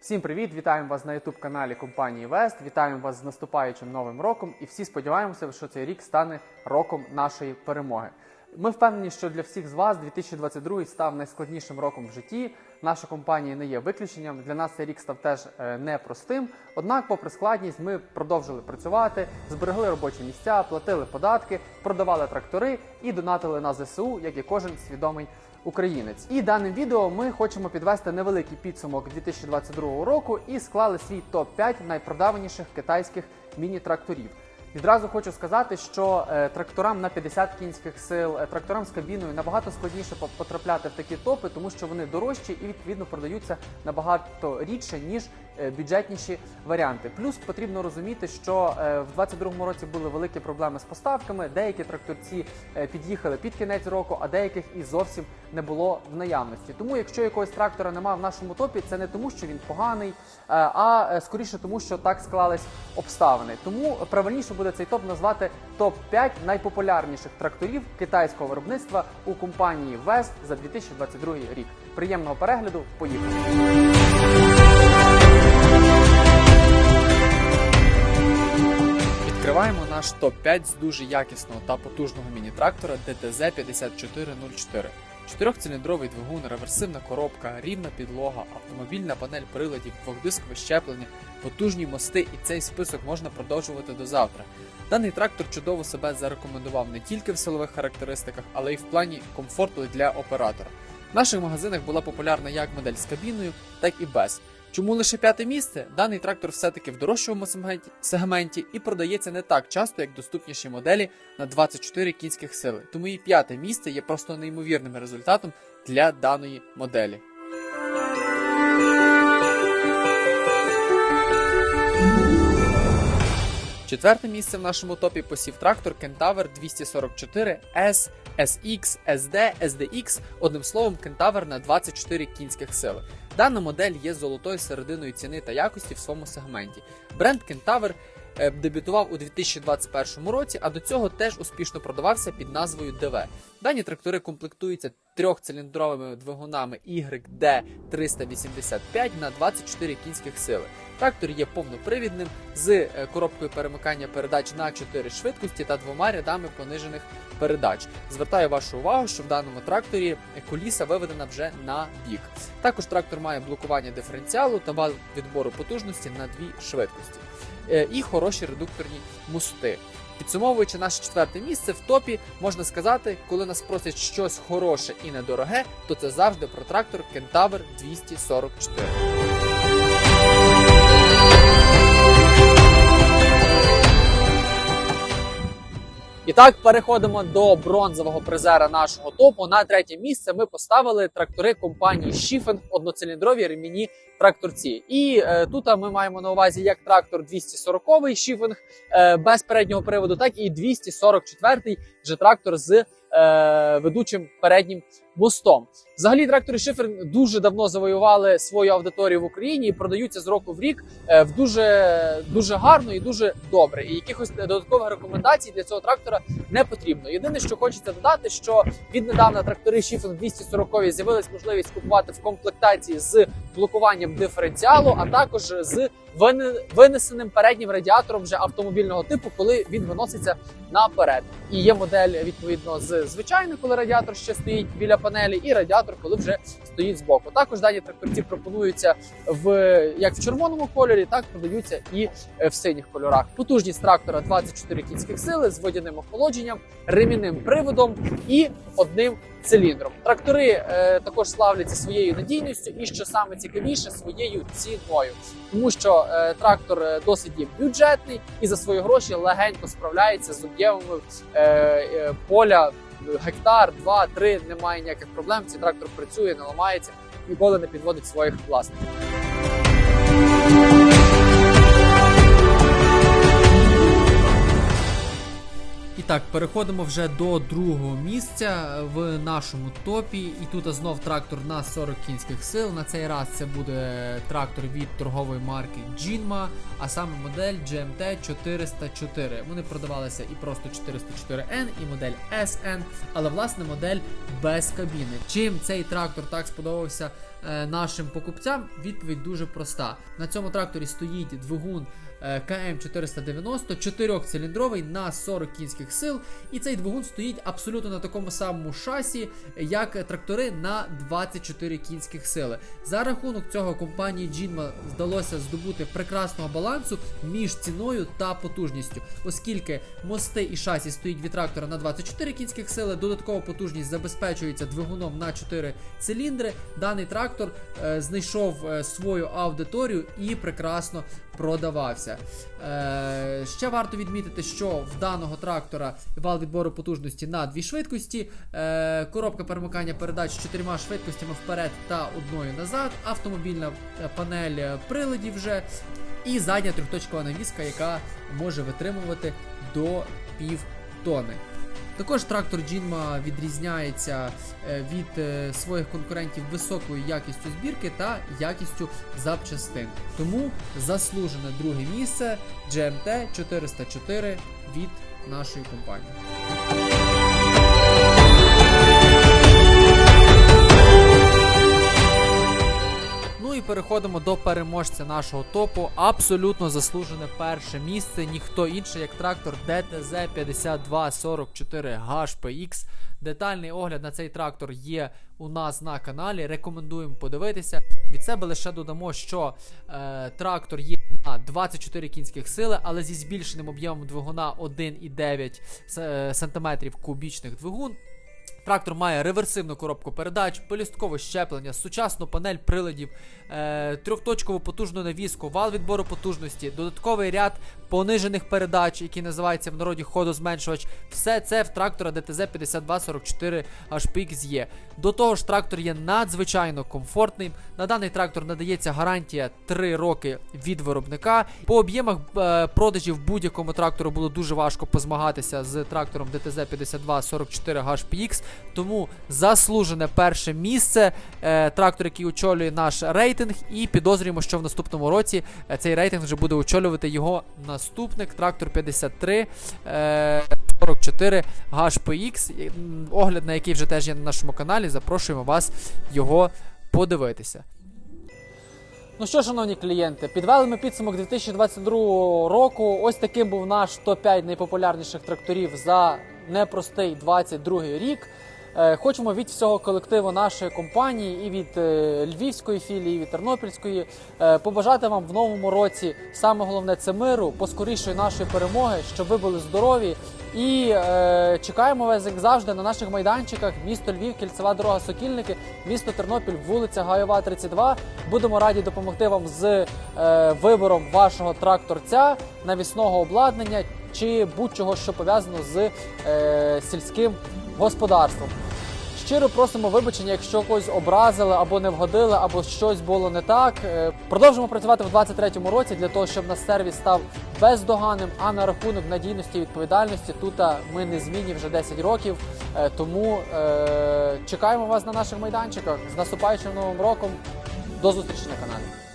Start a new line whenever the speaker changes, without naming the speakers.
Всім привіт! Вітаємо вас на youtube каналі компанії Вест. Вітаємо вас з наступаючим новим роком і всі сподіваємося, що цей рік стане роком нашої перемоги. Ми впевнені, що для всіх з вас 2022 став найскладнішим роком в житті. Наша компанія не є виключенням. Для нас цей рік став теж е, непростим. Однак, попри складність, ми продовжили працювати, зберегли робочі місця, платили податки, продавали трактори і донатили на ЗСУ, як і кожен свідомий українець. І даним відео ми хочемо підвести невеликий підсумок 2022 року і склали свій топ 5 найпродаваніших китайських міні-тракторів. Відразу хочу сказати, що е, тракторам на 50 кінських сил, е, тракторам з кабіною набагато складніше по- потрапляти в такі топи, тому що вони дорожчі і відповідно продаються набагато рідше ніж бюджетніші варіанти. Плюс потрібно розуміти, що е, в 2022 році були великі проблеми з поставками. Деякі тракторці е, під'їхали під кінець року, а деяких і зовсім не було в наявності. Тому, якщо якогось трактора немає в нашому топі, це не тому, що він поганий, е, а е, скоріше тому, що так склались обставини. Тому правильніше буде цей топ назвати топ 5 найпопулярніших тракторів китайського виробництва у компанії Вест за 2022 рік. Приємного перегляду. Поїхали! Відкриваємо наш топ-5 з дуже якісного та потужного міні-трактора DTZ 5404. Чотирьохциліндровий двигун, реверсивна коробка, рівна підлога, автомобільна панель приладів, двохдискове щеплення, потужні мости, і цей список можна продовжувати до завтра. Даний трактор чудово себе зарекомендував не тільки в силових характеристиках, але й в плані комфорту для оператора. В наших магазинах була популярна як модель з кабіною, так і без. Чому лише п'яте місце? Даний трактор все-таки в дорожчому сегменті- і продається не так часто, як доступніші моделі на 24 кінських сили. Тому і п'яте місце є просто неймовірним результатом для даної моделі. Четверте місце в нашому топі посів трактор Kentaur 244 S, SX, SD, SDX, одним словом, Kentaur на 24 кінських сили. Дана модель є золотою серединою ціни та якості в своєму сегменті. Бренд Kentaur е, дебютував у 2021 році, а до цього теж успішно продавався під назвою ДВ. Дані трактори комплектуються трьохциліндровими двигунами YD 385 на 24 кінських сили. Трактор є повнопривідним з е, коробкою перемикання передач на 4 швидкості та двома рядами понижених передач. Звертаю вашу увагу, що в даному тракторі коліса виведена вже на бік. Також трактор має блокування диференціалу та вал відбору потужності на дві швидкості Е, і хороші редукторні мости. Підсумовуючи наше четверте місце в топі, можна сказати, коли нас просять щось хороше і недороге, то це завжди про трактор Kentaur 244. І так переходимо до бронзового призера нашого топу. На третє місце ми поставили трактори компанії Schifeng одноциліндрові ремінні тракторці. І е, тут ми маємо на увазі як трактор 240 Schifeng е, без переднього приводу, так і 244 вже трактор з е, ведучим переднім мостом. Взагалі, трактори Schifeng дуже давно завоювали свою аудиторію в Україні і продаються з року в рік е, в дуже дуже гарно і дуже добре. І якихось додаткових рекомендацій для цього трактора не потрібно. Єдине, що хочеться додати, що віднедавна трактори Schifeng 240 з'явилась можливість купувати в комплектації з блокуванням диференціалу, а також з винесеним переднім радіатором вже автомобільного типу, коли він виноситься наперед. І є модель відповідно з звичайною, коли радіатор ще стоїть біля панелі, і радіатор, коли вже стоїть збоку. Також дані тракторці пропонуються в як в червоному кольорі, так продаються і е, в синіх кольорах. Потужність трактора 24 кінських сили з водяним охолодженням, ремінним приводом і одним циліндром. Трактори е, також славляться своєю надійністю і що саме цікавіше своєю ціною, тому що е, трактор е, досить бюджетний і за свої гроші легенько справляється з об'ємами е, е, поля. Гектар, два, три, немає ніяких проблем. Цей трактор працює, не ламається, ніколи не підводить своїх власників. Так, переходимо вже до другого місця в нашому топі. І тут знов трактор на 40 кінських сил. На цей раз це буде трактор від торгової марки Jinma, а саме модель GMT 404. Вони продавалися і просто 404N, і модель SN, але власне модель без кабіни. Чим цей трактор так сподобався е, нашим покупцям? Відповідь дуже проста. На цьому тракторі стоїть двигун КМ490, 4-циліндровий на 40 кінських сил. І цей двигун стоїть абсолютно на такому самому шасі, як трактори на 24 кінських сили. За рахунок цього компанії Jinma вдалося здобути прекрасного балансу між ціною та потужністю, оскільки мости і шасі стоїть від трактора на 24 кінських сили, додаткова потужність забезпечується двигуном на 4 циліндри. Даний трактор е, знайшов е, свою аудиторію і прекрасно продавався. Е, ще варто відмітити, що в даного трактора вал відбору потужності на дві швидкості, е, коробка перемикання передач з чотирма швидкостями вперед та одною назад, автомобільна е, панель е, приладів вже. І задня трьохточкова навіска, яка може витримувати до пів тони. Також трактор Джінма відрізняється е, від е, своїх конкурентів високою якістю збірки та якістю запчастин. Тому заслужене друге місце GMT 404 від нашої компанії. Переходимо до переможця нашого топу. Абсолютно заслужене перше місце. Ніхто інший, як трактор DTZ 5244 HPX. Детальний огляд на цей трактор є у нас на каналі. Рекомендуємо подивитися. Від себе лише додамо, що е, трактор є на 24 кінських сили, але зі збільшеним об'ємом двигуна 1,9 с- см кубічних двигун. Трактор має реверсивну коробку передач, пелюсткове щеплення, сучасну панель приладів, е, трьохточкову потужну навіску, вал відбору потужності, додатковий ряд понижених передач, який називається в народі ходозменшувач. Все це в трактора DTZ 5244 HPX є. До того ж, трактор є надзвичайно комфортним. На даний трактор надається гарантія 3 роки від виробника. По об'ємах е, продажів будь-якому трактору було дуже важко позмагатися з трактором DTZ 5244 HPX. Тому заслужене перше місце. Е, трактор, який очолює наш рейтинг, і підозрюємо, що в наступному році е, цей рейтинг вже буде очолювати його наступник трактор 53. Е, 44 HPX, огляд на який вже теж є на нашому каналі. Запрошуємо вас його подивитися. Ну що, шановні клієнти, підвели ми підсумок 2022 року. Ось таким був наш топ-5 найпопулярніших тракторів за непростий 22 рік. Е, Хочемо від всього колективу нашої компанії і від е, львівської філії, і від тернопільської е, побажати вам в новому році саме головне це миру, поскорішої нашої перемоги, щоб ви були здорові. І е, чекаємо вас, як завжди, на наших майданчиках. Місто Львів, кільцева дорога Сокільники, місто Тернопіль, вулиця Гайова, 32. Будемо раді допомогти вам з е, вибором вашого тракторця, навісного обладнання чи будь-чого, що пов'язано з е, сільським господарством. Щиро просимо вибачення, якщо когось образили або не вгодили, або щось було не так. Е, Продовжимо працювати в 2023 році для того, щоб наш сервіс став бездоганним. А на рахунок надійності і відповідальності тут ми не змінні вже 10 років. Е, Тому е, чекаємо вас на наших майданчиках з наступаючим новим роком. До зустрічі на каналі.